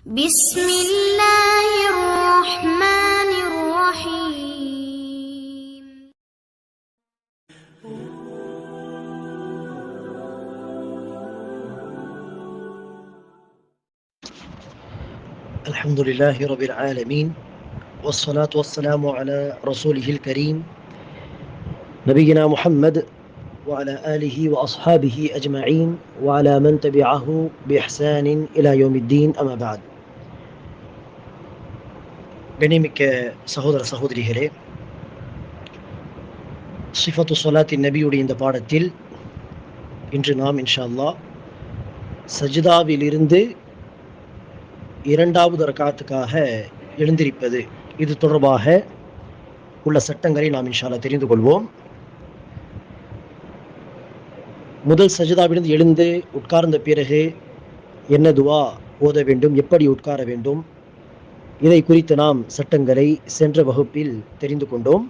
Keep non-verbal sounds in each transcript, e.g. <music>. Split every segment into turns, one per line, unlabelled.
بسم الله الرحمن الرحيم.
الحمد لله رب العالمين والصلاة والسلام على رسوله الكريم نبينا محمد وعلى آله وأصحابه أجمعين وعلى من تبعه بإحسان إلى يوم الدين أما بعد. கணிமிக்க சகோதர சகோதரிகளே சிஃபத்து சொலாத்தின் நபியுடைய இந்த பாடத்தில் இன்று நாம் இன்ஷா அல்லாஹ் சஜிதாவிலிருந்து இரண்டாவது ரக்காத்துக்காக எழுந்திருப்பது இது தொடர்பாக உள்ள சட்டங்களை நாம் இன்ஷால்லா தெரிந்து கொள்வோம். முதல் சஜிதாவிலிருந்து எழுந்து உட்கார்ந்த பிறகு என்ன துவா ஓத வேண்டும் எப்படி உட்கார வேண்டும் இதை குறித்து நாம் சட்டங்களை சென்ற வகுப்பில் தெரிந்து கொண்டோம்.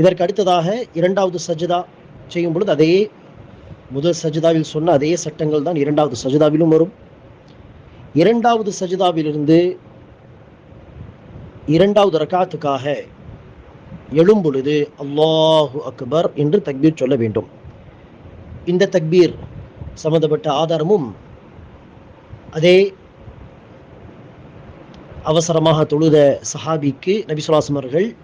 இதற்கு அடுத்ததாக இரண்டாவது சஜிதா செய்யும் பொழுது அதே முதல் சஜிதாவில் சொன்ன அதே சட்டங்கள் தான் இரண்டாவது சஜிதாவிலும் வரும். இரண்டாவது சஜிதாவிலிருந்து இரண்டாவது ரக்காத்துக்காக எழும் பொழுது அல்லாஹு அக்பர் என்று தக்பீர் சொல்ல வேண்டும். இந்த தக்பீர் சம்பந்தப்பட்ட ஆதாரமும் அதே அவசரமாக தொழுத சஹாபிக்கு நபிசுலாசம் அவர்கள்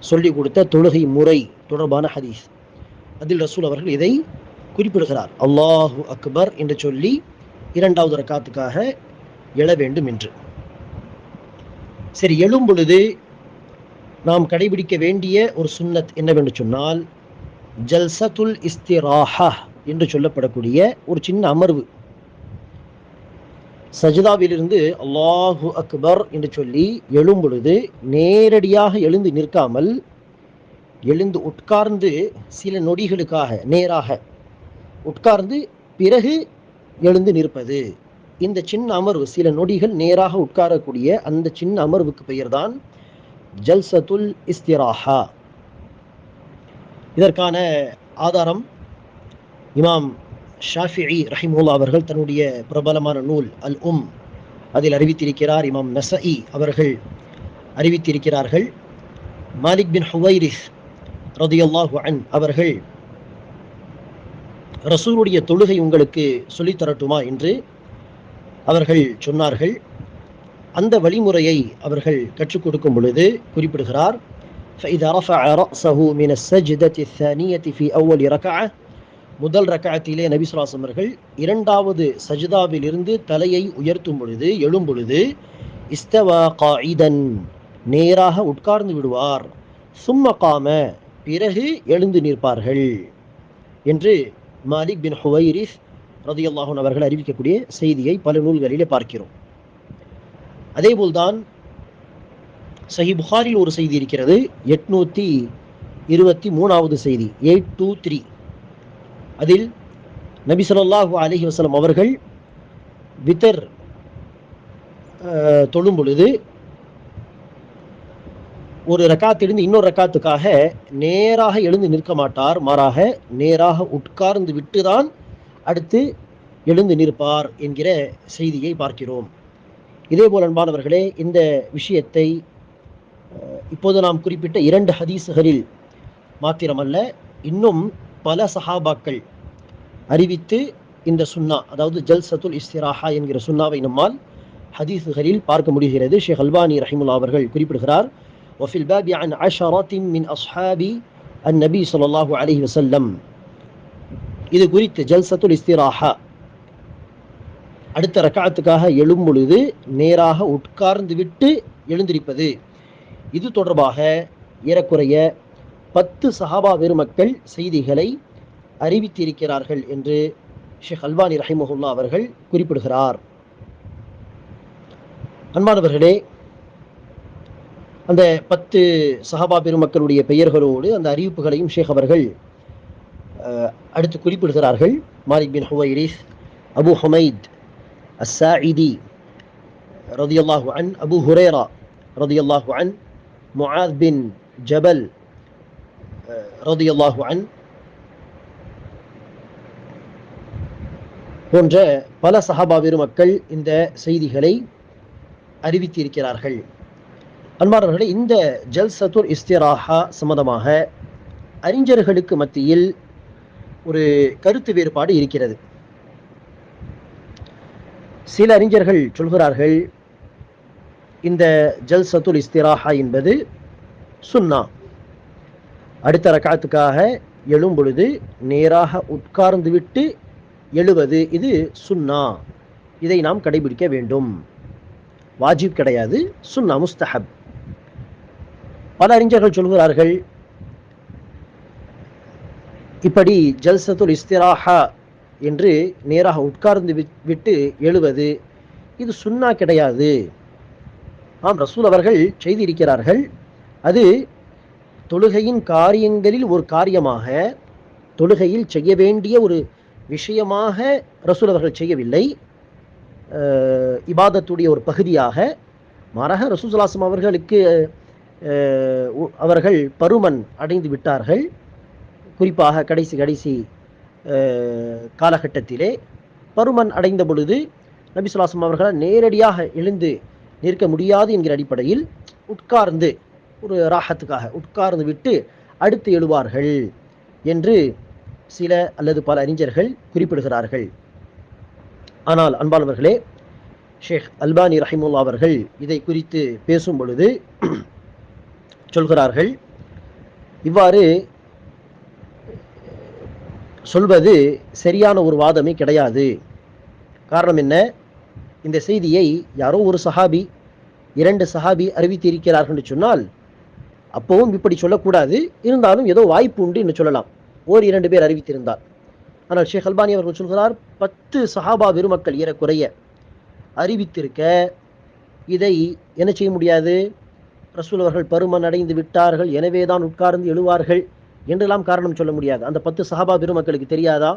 சொல்லிக் கொடுத்த தொழுகை முறை தொடர்பான ஹதீஸ். அதில் ரசூல் அவர்கள் இதை குறிப்பிடுகிறார். அல்லாஹு அக்பர் என்று சொல்லி இரண்டாவது ரக்காத்துக்காக எழ வேண்டும் என்று. சரி எழும் பொழுது நாம் கடைபிடிக்க வேண்டிய ஒரு சுன்னத் என்னவென்று சொன்னால் ஜல்சத்துல் இஸ்திராஹா என்று சொல்லப்படக்கூடிய ஒரு சின்ன அமர்வு. சஜிதாவிலிருந்து அல்லாஹு அக்பர் என்று சொல்லி எழும் பொழுது நேரடியாக எழுந்து நிற்காமல் எழுந்து உட்கார்ந்து சில நொடிகளுக்காக நேராக உட்கார்ந்து பிறகு எழுந்து நிற்பது. இந்த சின்ன அமர்வு சில நொடிகள் நேராக உட்காரக்கூடிய அந்த சின்ன அமர்வுக்கு பெயர்தான் ஜல்சத்துல் இஸ்திராஹா. இதற்கான ஆதாரம் இமாம் ஷாஃபிஇ ரஹிமுல்லா அவர்கள் தன்னுடைய பிரபலமான நூல் அல் உம் அதில் அறிவித்திருக்கிறார் இமாம் நசஇ அவர்கள் அறிவித்திருக்கிறார்கள் மாலிக் பின் ஹுவைரிஸ் ரதியல்லாஹு அன் அவர்கள் ரசூலுடைய தொழுகை உங்களுக்கு சொல்லித் தரட்டுமா என்று அவர்கள் சொன்னார்கள் அந்த வழிமுறையை அவர்கள் கற்றுக் கொடுக்கும் பொழுது குறிப்பிடுகிறார் فإذا رفع رأسه من السجدة الثانية في أول ركعة முதல் ரக்காயத்திலே நபி அவர்கள் இரண்டாவது சஜிதாவிலிருந்து தலையை உயர்த்தும் பொழுது எழும் பொழுது இஸ்தவா காயிதன் நேராக உட்கார்ந்து விடுவார். சும்ம காம பிறகு எழுந்து நிற்பார்கள் என்று மாலிக் பின் ஹுவைரிஸ் ரதியல்லாஹூன் அவர்கள் அறிவிக்கக்கூடிய செய்தியை பல நூல்களிலே பார்க்கிறோம். அதேபோல்தான் சஹி புகாரில் ஒரு செய்தி இருக்கிறது எட்நூத்தி இருபத்தி மூணாவது செய்தி எயிட் டூ த்ரீ. அதில் நபி சொல்லாஹு அலஹி வசலம் அவர்கள் வித்தர் தொழும் பொழுது ஒரு ரக்காத்திலிருந்து இன்னொரு ரக்காத்துக்காக நேராக எழுந்து நிற்க மாட்டார். மாறாக நேராக உட்கார்ந்து விட்டுதான் அடுத்து எழுந்து நிற்பார் என்கிற செய்தியை பார்க்கிறோம். இதேபோல் அன்பானவர்களே இந்த விஷயத்தை இப்போது நாம் குறிப்பிட்ட இரண்டு ஹதீஸுகளில் மாத்திரமல்ல இன்னும் பல சஹாபாக்கள் அறிவித்து இந்த சுன்னா அதாவது ஜல்சத்துல் இஸ்திராஹா என்கிற சுன்னாவை நம்மால் ஹதீஸுகளில் பார்க்க முடிகிறது ஷேக் அல்பானி ரஹிமுல்லா அவர்கள் குறிப்பிடுகிறார் وفي الباب عن عشرة من أصحاب النبي صلى الله عليه وسلم இது குறித்து ஜல்சத்துல் இஸ்திராஹா அடுத்த ரக்காத்துக்காக எழும் பொழுது நேராக உட்கார்ந்து விட்டு எழுந்திருப்பது இது தொடர்பாக ஏறக்குறைய பத்து சஹாபா பெருமக்கள் செய்திகளை அறிவித்திருக்கிறார்கள் என்று ஷேக் அல்வானி ரஹிமஹுல்லா அவர்கள் குறிப்பிடுகிறார். அன்பானவர்களே அந்த பத்து சஹாபா பெருமக்களுடைய பெயர்களோடு அந்த அறிவிப்புகளையும் ஷேக் அவர்கள் அடுத்து குறிப்பிடுகிறார்கள். மாலிக் பின் ஹுவைரிஸ் அபு ஹமைத் அஸ்ஸாஇதி ரதியல்லாஹு அன் அபு ஹுரேரா ரதியல்லாஹு அன் முஆத் பின் ஜபல் ரதியல்லாஹு அன். போன்ற பல சஹாபா பெருமக்கள் இந்த செய்திகளை அறிவித்திருக்கிறார்கள். அன்பாளர்களே இந்த ஜல்சத்துர் இஸ்திராஹா சம்பந்தமாக அறிஞர்களுக்கு மத்தியில் ஒரு கருத்து வேறுபாடு இருக்கிறது. சில அறிஞர்கள் சொல்கிறார்கள் இந்த ஜல்சத்துல் இஸ்திராஹா என்பது சுன்னா. அடுத்த ரக்காத்துக்காக எழும் பொழுது நேராக உட்கார்ந்து விட்டு எழுவது. இது சுன்னா. இதை நாம் கடைபிடிக்க வேண்டும். வாஜிப் கிடையாது. சுன்னா முஸ்தஹப். பல அறிஞர்கள் சொல்கிறார்கள் இப்படி ஜல்சத்துல் இஸ்திராஹா என்று நேராக உட்கார்ந்து விட்டு எழுவது. இது சுன்னா கிடையாது. ஆம் ரசூல் அவர்கள் செய்திருக்கிறார்கள். அது தொழுகையின் காரியங்களில் ஒரு காரியமாக தொழுகையில் செய்ய வேண்டிய ஒரு விஷயமாக ரசூல் அவர்கள் செய்யவில்லை. இபாதத்துடைய ஒரு பகுதியாக மாறாக ரசூசலாசம் அவர்களுக்கு உ- அவர்கள் பருமன் அடைந்து விட்டார்கள். குறிப்பாக கடைசி கடைசி காலகட்டத்திலே பருமன் அடைந்த பொழுது நபிசுலாசம் அவர்களால் நேரடியாக எழுந்து நிற்க முடியாது என்கிற அடிப்படையில் உட்கார்ந்து ஒரு ராகத்துக்காக உட்கார்ந்து விட்டு அடுத்து எழுவார்கள் என்று சில அல்லது பல அறிஞர்கள் குறிப்பிடுகிறார்கள். ஆனால் அன்பானவர்களே ஷேக் அல்பானி ரஹிமுல்லா அவர்கள் இதை குறித்து பேசும் பொழுது <clears throat> சொல்கிறார்கள் இவ்வாறு சொல்வது சரியான ஒரு வாதமே கிடையாது. காரணம் என்ன? இந்த செய்தியை யாரோ ஒரு சஹாபி இரண்டு சஹாபி அறிவித்திருக்கிறார்கள் சொன்னால் அப்பவும் இப்படி சொல்லக்கூடாது. இருந்தாலும் ஏதோ வாய்ப்பு உண்டு என்று சொல்லலாம். ஓர் இரண்டு பேர் அறிவித்திருந்தார். ஆனால் ஷேக் அல்பானி அவர்கள் சொல்கிறார் பத்து சஹாபா பெருமக்கள் ஏறக்குறைய அறிவித்திருக்க இதை என்ன செய்ய முடியாது? ரசூல் அவர்கள் பருமன் அடைந்து விட்டார்கள் எனவே தான் உட்கார்ந்து எழுவார்கள் என்றெல்லாம் காரணம் சொல்ல முடியாது. அந்த பத்து சஹாபா பெருமக்களுக்கு தெரியாதா?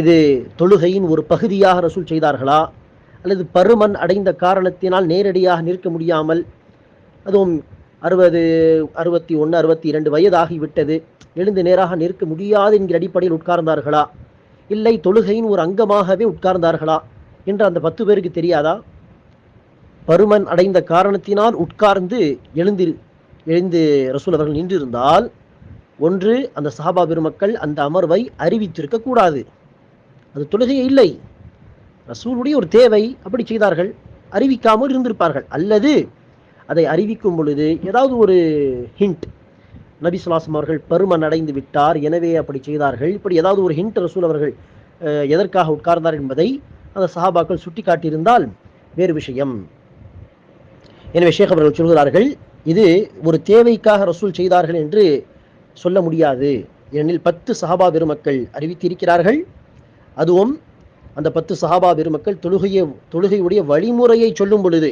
இது தொழுகையின் ஒரு பகுதியாக ரசூல் செய்தார்களா? அல்லது பருமன் அடைந்த காரணத்தினால் நேரடியாக நிற்க முடியாமல் அதுவும் அறுபது அறுபத்தி ஒன்று அறுபத்தி இரண்டு வயதாகிவிட்டது. எழுந்து நேராக நிற்க முடியாது என்கிற அடிப்படையில் உட்கார்ந்தார்களா? இல்லை தொழுகையின் ஒரு அங்கமாகவே உட்கார்ந்தார்களா? என்று அந்த பத்து பேருக்கு தெரியாதா? பருமன் அடைந்த காரணத்தினால் உட்கார்ந்து எழுந்து எழுந்து ரசூல் அவர்கள் நின்றிருந்தால் ஒன்று அந்த சஹாபா பெருமக்கள் அந்த அமர்வை அறிவித்திருக்க கூடாது. அது தொழுகையே இல்லை. ரசூலுடைய ஒரு தேவை அப்படி செய்தார்கள். அறிவிக்காமல் இருந்திருப்பார்கள். அல்லது அதை அறிவிக்கும் பொழுது ஏதாவது ஒரு ஹிண்ட் நபி சுலாசம் அவர்கள் பருமன் அடைந்து விட்டார். எனவே அப்படி செய்தார்கள். இப்படி ஏதாவது ஒரு ஹிண்ட் ரசூல் அவர்கள் எதற்காக உட்கார்ந்தார் என்பதை அந்த சஹாபாக்கள் சுட்டி காட்டியிருந்தால் வேறு விஷயம். எனவே ஷேக் அவர்கள் சொல்கிறார்கள் இது ஒரு தேவைக்காக ரசூல் செய்தார்கள் என்று சொல்ல முடியாது. ஏனெனில் பத்து சஹாபா பெருமக்கள் அறிவித்திருக்கிறார்கள். அதுவும் அந்த பத்து சஹாபா பெருமக்கள் தொழுகையை தொழுகையுடைய வழிமுறையை சொல்லும் பொழுது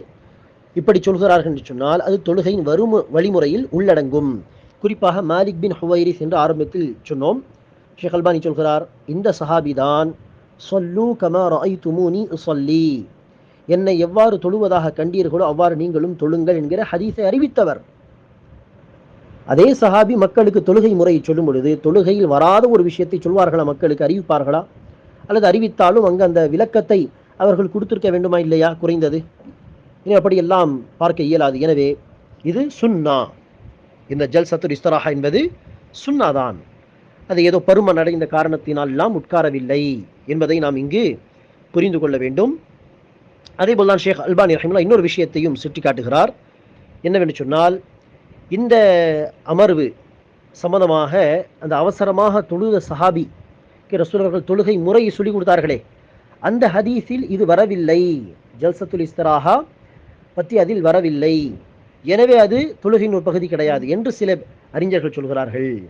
இப்படி சொல்கிறார்கள் என்று சொன்னால் அது தொழுகையின் வரும் வழிமுறையில் உள்ளடங்கும். குறிப்பாக மாலிக் பின் ஹுவைரிஸ் என்று ஆரம்பத்தில் சொன்னோம். ஷேக் அல்பானி சொல்கிறார் இந்த சஹாபி தான் சொல்லு கமா ரஐதுமூனி சொல்லி என்னை எவ்வாறு தொழுவதாக கண்டீர்களோ அவ்வாறு நீங்களும் தொழுங்கள் என்கிற ஹதீஸை அறிவித்தவர். அதே சஹாபி மக்களுக்கு தொழுகை முறையை சொல்லும் பொழுது தொழுகையில் வராத ஒரு விஷயத்தை சொல்வார்களா மக்களுக்கு? அறிவிப்பார்களா? அல்லது அறிவித்தாலும் அங்கு அந்த விளக்கத்தை அவர்கள் கொடுத்திருக்க வேண்டுமா இல்லையா? குறைந்தது. அப்படியெல்லாம் பார்க்க இயலாது. எனவே இது சுன்னா. இந்த ஜல் சத்துர் இஸ்தராஹா என்பது சுன்னாதான். அது ஏதோ பருமன் அடைந்த காரணத்தினால் எல்லாம் உட்காரவில்லை என்பதை நாம் இங்கு புரிந்து கொள்ள வேண்டும். அதே போல் தான் ஷேக் அல்பானி ரஹிமுல்லா இன்னொரு விஷயத்தையும் சுட்டி காட்டுகிறார் என்னவென்று சொன்னால் இந்த அமர்வு சம்பந்தமாக அந்த அவசரமாக தொழுத சஹாபி ரசூலர்கள் தொழுகை முறையை சொல்லிக் கொடுத்தார்களே. அந்த ஹதீஸில் இது வரவில்லை. ஜல்சத்துல் இஸ்தராஹா பற்றி அதில் வரவில்லை. எனவே அது தொழுகையின் ஒரு பகுதி கிடையாது என்று சில அறிஞர்கள் சொல்கிறார்கள்.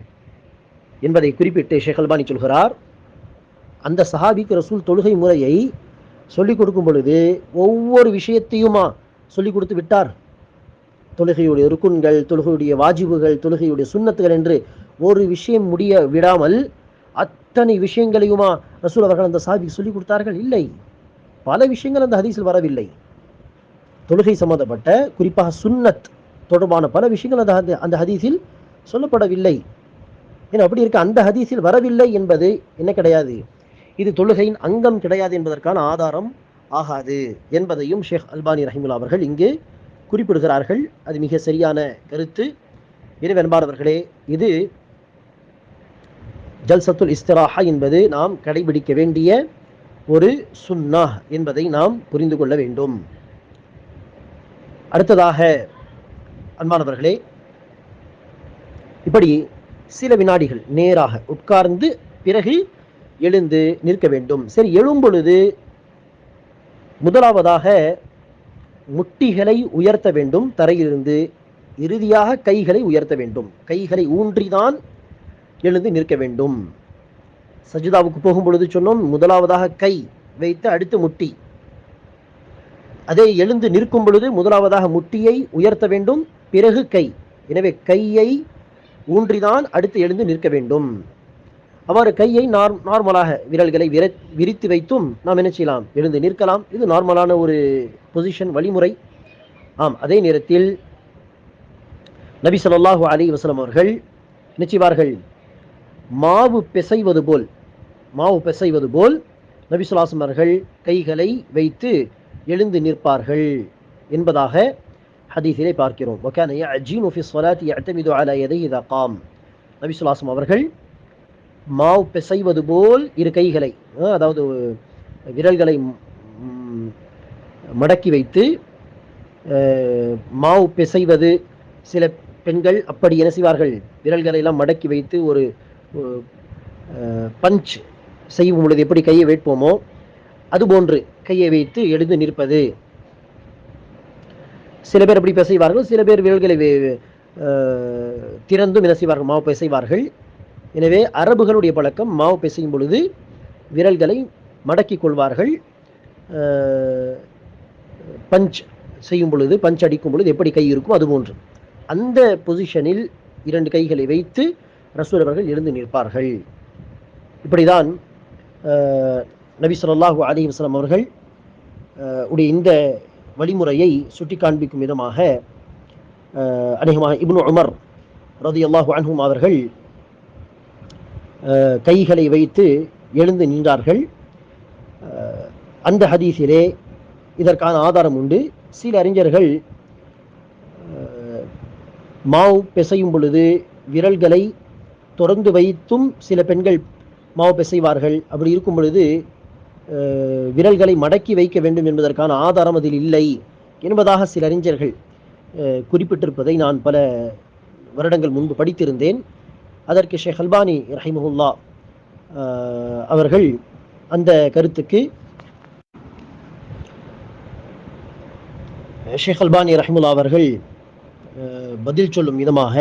என்பதை குறிப்பிட்டு ஷேகல்பானி சொல்கிறார் அந்த சஹாபிக்கு ரசூல் தொழுகை முறையை சொல்லிக் கொடுக்கும் பொழுது ஒவ்வொரு விஷயத்தையுமா சொல்லிக் கொடுத்து விட்டார்? தொழுகையுடைய ருக்குன்கள் தொழுகையுடைய வாஜிபுகள் தொழுகையுடைய சுண்ணத்துகள் என்று ஒரு விஷயம் முடிய விடாமல் அத்தனை விஷயங்களையுமா ரசூல் அவர்கள் அந்த சாபிக்கு சொல்லிக் கொடுத்தார்கள்? இல்லை. பல விஷயங்கள் அந்த ஹதீஸில் வரவில்லை. தொழுகை சம்பந்தப்பட்ட குறிப்பாக சுன்னத் தொடர்பான பல விஷயங்கள் அந்த அந்த ஹதீஸில் சொல்லப்படவில்லை. ஏன்னா அப்படி இருக்க அந்த ஹதீஸில் வரவில்லை என்பது என்ன கிடையாது? இது தொழுகையின் அங்கம் கிடையாது என்பதற்கான ஆதாரம் ஆகாது என்பதையும் ஷேக் அல்பானி ரஹிமுல்லா அவர்கள் இங்கு குறிப்பிடுகிறார்கள். அது மிக சரியான கருத்து. இறைவன்பாரவர்களே இது ஜல்சத்துல் இஸ்திராஹா என்பது நாம் கடைபிடிக்க வேண்டிய ஒரு சுன்னா என்பதை நாம் புரிந்து கொள்ள வேண்டும். அடுத்ததாக அன்பானவர்களே இப்படி சில வினாடிகள் நேராக உட்கார்ந்து பிறகு எழுந்து நிற்க வேண்டும். சரி எழும் பொழுது முதலாவதாக முட்டிகளை உயர்த்த வேண்டும். தரையிலிருந்து இறுதியாக கைகளை உயர்த்த வேண்டும். கைகளை ஊன்றிதான் எழுந்து நிற்க வேண்டும். சஜிதாவுக்கு போகும் பொழுது சொன்னோம் முதலாவதாக கை வைத்து அடுத்து முட்டி. அதே எழுந்து நிற்கும் பொழுது முதலாவதாக முட்டியை உயர்த்த வேண்டும் பிறகு கை. எனவே கையை ஊன்றிதான் அடுத்து எழுந்து நிற்க வேண்டும். அவ்வாறு கையை நார் நார்மலாக விரல்களை விர விரித்து வைத்தும் நாம் என்ன செய்யலாம்? எழுந்து நிற்கலாம். இது நார்மலான ஒரு பொசிஷன் வழிமுறை. ஆம் அதே நேரத்தில் நபி சொல்லாஹு அலி வசலம் அவர்கள் நிச்சயவார்கள் மாவு பிசைவது போல் மாவு பிசைவது போல் நபி சொல்லாசம் அவர்கள் கைகளை வைத்து எழுந்து நிற்பார்கள் என்பதாக ஹதீஸிலே பார்க்கிறோம். ஒக்கான அஜீனு ஃபி சொலாத்தி அத்தமிது அல எதை இதகாம் நபிசுல்லாசம் அவர்கள் மாவு பிசைவது போல் இரு கைகளை அதாவது விரல்களை மடக்கி வைத்து மாவு பிசைவது சில பெண்கள் அப்படி என்ன செய்வார்கள்? விரல்களை எல்லாம் மடக்கி வைத்து ஒரு பஞ்ச் செய்யும் பொழுது எப்படி கையை வைப்போமோ அதுபோன்று கையை வைத்து எழுந்து நிற்பது. சில பேர் அப்படி பேசுவார்கள் சில பேர் விரல்களை திறந்தும் என்ன செய்வார்கள்? மாவு பிசைவார்கள். எனவே அரபுகளுடைய பழக்கம் மாவு பிசையும் பொழுது விரல்களை மடக்கிக் கொள்வார்கள். பஞ்ச் செய்யும் பொழுது பஞ்ச் அடிக்கும் பொழுது எப்படி கை இருக்கும்? அதுபோன்று அந்த பொசிஷனில் இரண்டு கைகளை வைத்து ரசூல் அவர்கள் எழுந்து நிற்பார்கள். இப்படிதான் நபி சொல்லாஹூ அலைஹி வஸல்லம் அவர்கள் உடைய இந்த வழிமுறையை சுட்டி காண்பிக்கும் விதமாக அநேகமாக இப்னு உமர் ரதியல்லாஹு அன்ஹும் அவர்கள் கைகளை வைத்து எழுந்து நின்றார்கள். அந்த ஹதீஸிலே இதற்கான ஆதாரம் உண்டு. சில அறிஞர்கள் மாவு பிசையும் பொழுது விரல்களை தொடர்ந்து வைத்தும் சில பெண்கள் மாவு பிசைவார்கள். அப்படி இருக்கும் பொழுது விரல்களை மடக்கி வைக்க வேண்டும் என்பதற்கான ஆதாரம் அதில் இல்லை என்பதாக சில அறிஞர்கள் குறிப்பிட்டிருப்பதை நான் பல வருடங்கள் முன்பு படித்திருந்தேன். அதற்கு ஷேக் அல்பானி ரஹிமஹுல்லா அவர்கள் அந்த கருத்துக்கு ஷேக் அல்பானி ரஹிமுல்லா அவர்கள் பதில் சொல்லும் விதமாக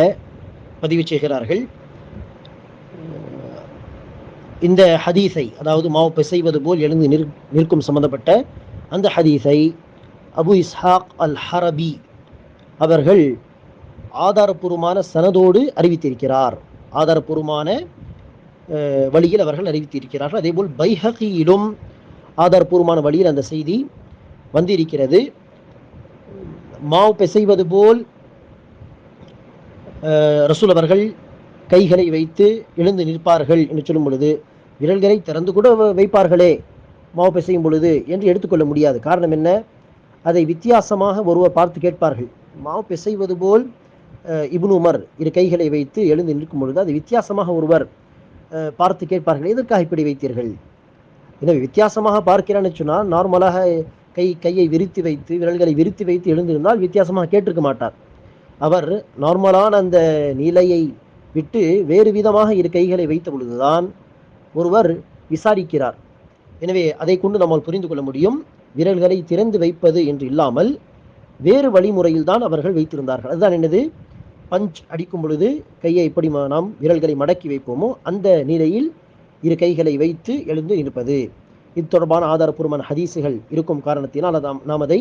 பதிவு செய்கிறார்கள். இந்த ஹதீஸை அதாவது மாவு பிசைவது போல் எழுந்து நிற் நிற்கும் சம்பந்தப்பட்ட அந்த ஹதீஸை அபு இஸ்ஹாக் அல் ஹரபி அவர்கள் ஆதாரபூர்வமான சனதோடு அறிவித்திருக்கிறார். ஆதாரபூர்வமான வழியில் அவர்கள் அறிவித்திருக்கிறார்கள். அதேபோல் பைஹகியிலும் ஆதாரபூர்வமான வழியில் அந்த செய்தி வந்திருக்கிறது. மாவு பிசைவது போல் ரசூல் அவர்கள் கைகளை வைத்து எழுந்து நிற்பார்கள் என்று சொல்லும் பொழுது விரல்களை திறந்து கூட வைப்பார்களே. மாவு பிசையும் பொழுது என்று எடுத்துக்கொள்ள முடியாது. காரணம் என்ன? அதை வித்தியாசமாக ஒருவர் பார்த்து கேட்பார்கள். மாவு பிசைவது போல் இபுனுமர் உமர் இரு கைகளை வைத்து எழுந்து நிற்கும் பொழுது அது வித்தியாசமாக ஒருவர் பார்த்து கேட்பார்கள். எதற்காக இப்படி வைத்தீர்கள்? எனவே வித்தியாசமாக பார்க்கிறான்னு சொன்னால் நார்மலாக கை கையை விரித்து வைத்து விரல்களை விரித்து வைத்து எழுந்திருந்தால் வித்தியாசமாக கேட்டிருக்க மாட்டார். அவர் நார்மலான அந்த நிலையை விட்டு வேறு விதமாக இரு கைகளை வைத்த பொழுதுதான் ஒருவர் விசாரிக்கிறார். எனவே அதை கொண்டு நம்மால் புரிந்து கொள்ள முடியும். விரல்களை திறந்து வைப்பது என்று இல்லாமல் வேறு வழிமுறையில் தான் அவர்கள் வைத்திருந்தார்கள். அதுதான் என்னது? பஞ்ச் அடிக்கும் பொழுது கையை எப்படி நாம் விரல்களை மடக்கி வைப்போமோ அந்த நிலையில் இரு கைகளை வைத்து எழுந்து இருப்பது இது தொடர்பான ஆதாரப்பூர்வமான ஹதீசுகள் இருக்கும் காரணத்தினால் அதாம் நாம் அதை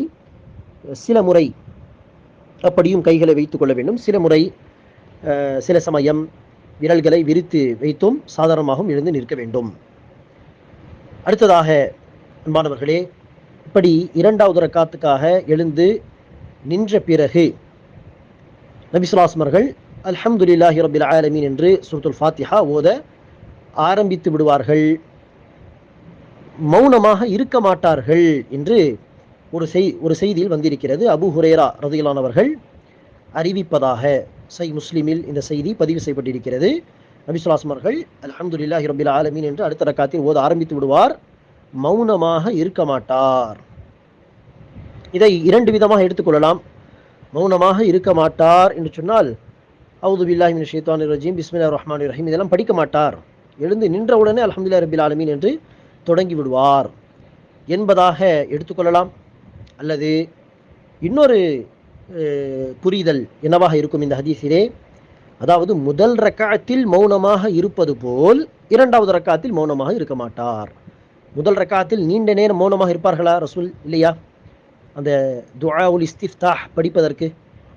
சில முறை அப்படியும் கைகளை வைத்துக் கொள்ள வேண்டும். சில முறை சில சமயம் விரல்களை விரித்து வைத்தும் சாதாரணமாகவும் எழுந்து நிற்க வேண்டும். அடுத்ததாக அன்பானவர்களே இப்படி இரண்டாவது ரக்காத்துக்காக எழுந்து நின்ற பிறகு நபிசுலாஸ்மர்கள் அல்ஹம்துலில்லாஹி ரபில் ஆலமீன் என்று சுருத்துல் ஃபாத்திஹா ஓத ஆரம்பித்து விடுவார்கள். மௌனமாக இருக்க மாட்டார்கள் என்று ஒரு செய் ஒரு செய்தியில் வந்திருக்கிறது. அபு ஹுரேரா ரதியிலானவர்கள் அறிவிப்பதாக சை முஸ்லீமில் இந்த செய்தி பதிவு செய்யப்பட்டிருக்கிறது. நபிசுலாஸ்மர்கள் அவர்கள் அல்ஹம்துலில்லாஹி ரபில் ஆலமீன் என்று அடுத்த ரக்காத்தில் ஓத ஆரம்பித்து விடுவார். மௌனமாக இருக்க மாட்டார். இதை இரண்டு விதமாக எடுத்துக்கொள்ளலாம் மௌனமாக இருக்க மாட்டார் என்று சொன்னால் அவுது பில்லாஹி ஷேத்வான் ரஜீம் பிஸ்மில்லா ரஹ்மான் ரஹீம் இதெல்லாம் படிக்க மாட்டார். எழுந்து நின்றவுடனே அலமதுல்லா ரபில் ஆலமீன் என்று தொடங்கி விடுவார். என்பதாக எடுத்துக்கொள்ளலாம் அல்லது இன்னொரு புரிதல் என்னவாக இருக்கும் இந்த ஹதீஸிலே? அதாவது முதல் ரக்காத்தில் மௌனமாக இருப்பது போல் இரண்டாவது ரக்காத்தில் மௌனமாக இருக்க மாட்டார். முதல் ரக்காத்தில் நீண்ட நேரம் மௌனமாக இருப்பார்களா ரசூல்? இல்லையா? அந்த துஆவுல் இஸ்திஃப்தாஹ் படிப்பதற்கு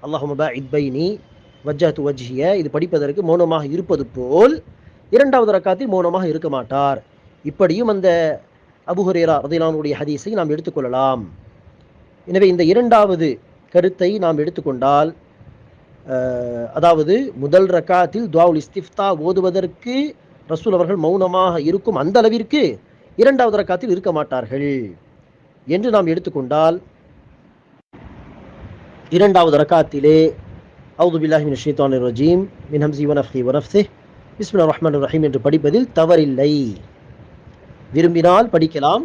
அல்லாஹும இத்பைனி பைனி வஜ்ஹிய இது படிப்பதற்கு மௌனமாக இருப்பது போல் இரண்டாவது ரக்காத்தில் மௌனமாக இருக்க மாட்டார். இப்படியும் அந்த அபுஹரேரா ரதிலானுடைய ஹதீஸை நாம் எடுத்துக்கொள்ளலாம் எனவே இந்த இரண்டாவது கருத்தை நாம் எடுத்துக்கொண்டால் அதாவது முதல் ரக்காத்தில் துவாவுல் இஸ்திஃப்தா ஓதுவதற்கு ரசூல் அவர்கள் மௌனமாக இருக்கும் அந்த அளவிற்கு இரண்டாவது ரக்காத்தில் இருக்க மாட்டார்கள் என்று நாம் எடுத்துக்கொண்டால் இரண்டாவது ரக்காத்திலே அவுது பில்லாஹி மின் ஷைத்தானிர் ரஜீம் மின் ஹம்சி வனஃப்ஹி வனஃப்ஸிஹ் பிஸ்மில் ரஹ்மான் ரஹீம் என்று படிப்பதில் தவறில்லை. விரும்பினால் படிக்கலாம்.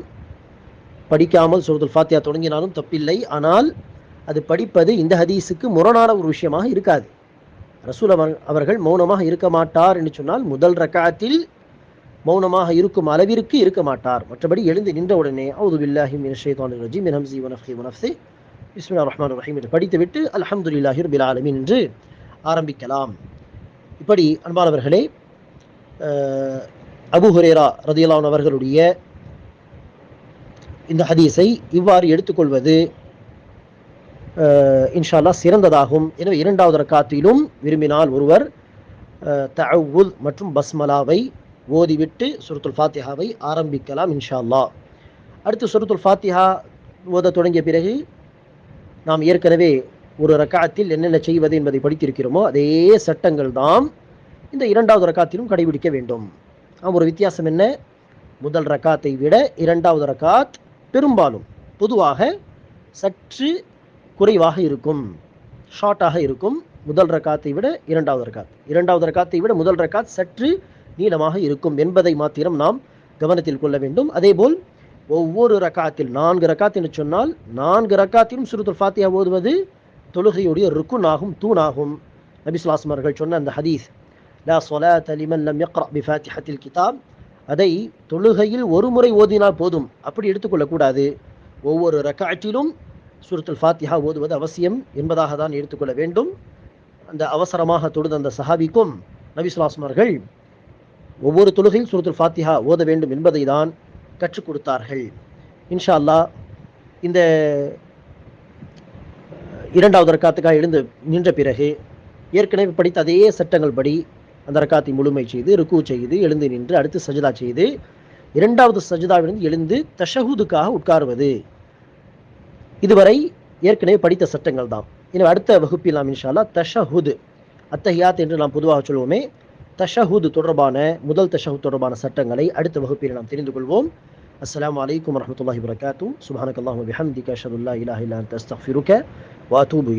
படிக்காமல் சுரத்துல் ஃபாத்தியா தொடங்கினாலும் தப்பில்லை. ஆனால் அது படிப்பது இந்த ஹதீஸுக்கு முரணான ஒரு விஷயமாக இருக்காது. ரசூல் அவர்- அவர்கள் மௌனமாக இருக்க மாட்டார் என்று சொன்னால் முதல் ரக்காத்தில் மௌனமாக இருக்கும் அளவிற்கு இருக்க மாட்டார். மற்றபடி எழுந்து நின்றவுடனே அவுது பில்லாஹி மின் ஷைத்தானிர் ரஜீம் மின் ஹம்சி வனஃப்ஹி வனஃப்ஸிஹ் பிஸ்மில்லா ரஹ்மான் ரஹீம் என்று படித்துவிட்டு அல்ஹம்துலில்லாஹி ரபில் ஆலமின் என்று ஆரம்பிக்கலாம். இப்படி அன்பானவர்களே அபு ஹுரேரா ரதியலான் அவர்களுடைய இந்த ஹதீஸை இவ்வாறு எடுத்துக்கொள்வது இன்ஷால்லா சிறந்ததாகும். எனவே இரண்டாவது ரக்காத்திலும் விரும்பினால் ஒருவர் தஅவுத் மற்றும் பஸ்மலாவை ஓதிவிட்டு சுரத்துல் ஃபாத்திஹாவை ஆரம்பிக்கலாம் இன்ஷா அல்லாஹ் அடுத்து சுரத்துல் ஃபாத்திஹா ஓத தொடங்கிய பிறகு நாம் ஏற்கனவே ஒரு ரக்காத்தில் என்னென்ன செய்வது என்பதை படித்திருக்கிறோமோ அதே சட்டங்கள் தான் இந்த இரண்டாவது ரக்காத்திலும் கடைபிடிக்க வேண்டும். ஆம் ஒரு வித்தியாசம் என்ன? முதல் ரக்காத்தை விட இரண்டாவது ரக்காத் பெரும்பாலும் பொதுவாக சற்று குறைவாக இருக்கும். ஷார்ட்டாக இருக்கும். முதல் ரக்காத்தை விட இரண்டாவது ரக்காத். இரண்டாவது ரக்காத்தை விட முதல் ரக்காத் சற்று நீளமாக இருக்கும் என்பதை மாத்திரம் நாம் கவனத்தில் கொள்ள வேண்டும். அதேபோல் ஒவ்வொரு ரக்காத்தில் நான்கு ரக்காத் என்று சொன்னால் நான்கு ரக்காத்திலும் சுருத்துல் ஃபாத்தியா ஓதுவது தொழுகையுடைய ருக்குன் ஆகும் தூணாகும். நபி அவர்கள் சொன்ன அந்த ஹதீஸ் லா ஸலாத லிமன் லம் யக்ரா பிஃபாத்திஹத்தில் கிதாப். அதை தொழுகையில் ஒரு முறை ஓதினால் போதும். அப்படி எடுத்துக்கொள்ளக்கூடாது ஒவ்வொரு ரக்காற்றிலும் சூரத்துல் ஃபாத்திஹா ஓதுவது அவசியம் என்பதாக தான் எடுத்துக்கொள்ள வேண்டும். அந்த அவசரமாக தொழுத அந்த சஹாபிக்கும் நபிசுலாஸ்மர்கள் ஒவ்வொரு தொழுகையில் சூரத்துல் ஃபாத்திஹா ஓத வேண்டும் என்பதை தான் கற்றுக் கொடுத்தார்கள். இன்ஷா அல்லாஹ் இந்த இரண்டாவது ரக்காத்துக்காக எழுந்து நின்ற பிறகு ஏற்கனவே படித்த அதே சட்டங்கள் படி அந்த ரக்காத்தை முழுமை செய்து ருக்கு செய்து எழுந்து நின்று அடுத்து சஜிதா செய்து இரண்டாவது சஜிதாவிலிருந்து எழுந்து தஷஹூதுக்காக உட்காருவது. இதுவரை ஏற்கனவே படித்த சட்டங்கள் தான். எனவே அடுத்த வகுப்பில் நாம் இன்ஷால்லா அல்லாஹ் தஷஹுது அத்தஹியாத் என்று நாம் பொதுவாக சொல்வோமே தஷஹுது தொடர்பான முதல் தஷஹுத் தொடர்பான சட்டங்களை அடுத்த வகுப்பில் நாம் தெரிந்து கொள்வோம். அஸ்லாம் வலைக்கம் வரமத்துல வபரகாத்து சுப்ஹானக்கல்லாஹு வபிஹம்திக அஷ்ஹது அல்லா இலாஹா இல்லா அன்த அஸ்தக்ஃபிருக வஅதூபு